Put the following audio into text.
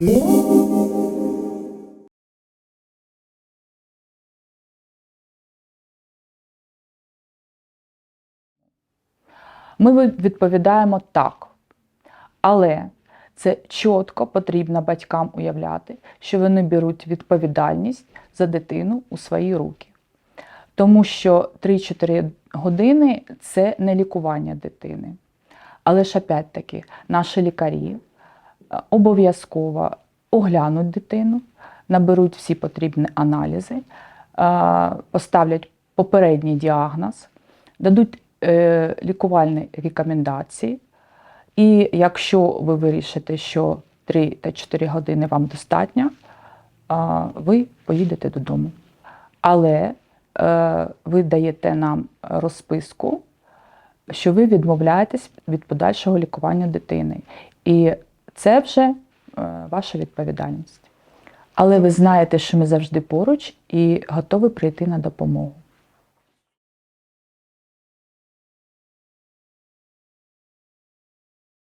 Ми відповідаємо так. Але це чітко потрібно батькам уявляти, що вони беруть відповідальність за дитину у свої руки. Тому що 3-4 години це не лікування дитини. Але ж опять-таки наші лікарі обов'язково оглянуть дитину, наберуть всі потрібні аналізи, е, поставлять попередній діагноз, дадуть е, лікувальні рекомендації. І якщо ви вирішите, що 3 та 4 години вам достатньо, ви поїдете додому. Але е, ви даєте нам розписку, що ви відмовляєтесь від подальшого лікування дитини. І це вже е, ваша відповідальність. Але ви знаєте, що ми завжди поруч і готові прийти на допомогу.